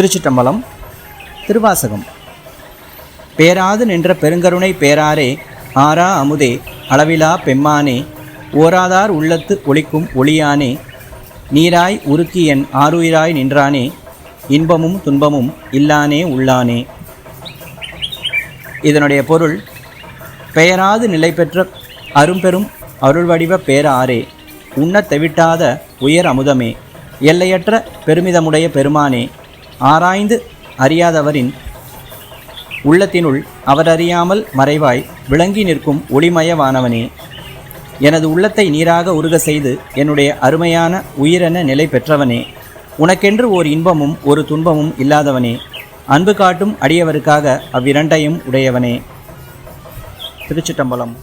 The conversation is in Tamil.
திருச்சிட்டம்பலம் திருவாசகம். பேராது நின்ற பெருங்கருணை பேராரே ஆரா அமுதே அளவிலா பெம்மானே ஓராதார் உள்ளத்து ஒளிக்கும் ஒளியானே நீராய் உருக்கி என் ஆருயிராய் நின்றானே இன்பமும் துன்பமும் இல்லானே உள்ளானே. இதனுடைய பொருள் பெயராது நிலை பெற்ற அரும்பெரும் அருள்வடிவ பேராரே உண்ணத் தவிட்டாத உயர் அமுதமே எல்லையற்ற பெருமிதமுடைய பெருமானே ஆராய்ந்து அறியாதவரின் உள்ளத்தினுள் அவரறியாமல் மறைவாய் விளங்கி நிற்கும் ஒளிமயவானவனே எனது உள்ளத்தை நீராக உருக செய்து என்னுடைய அருமையான உயிரென நிலை பெற்றவனே உனக்கென்று ஓர் இன்பமும் ஒரு துன்பமும் இல்லாதவனே அன்பு காட்டும் அடியவருக்காக அவ்விரண்டையும் உடையவனே. திருச்சிட்டம்பலம்.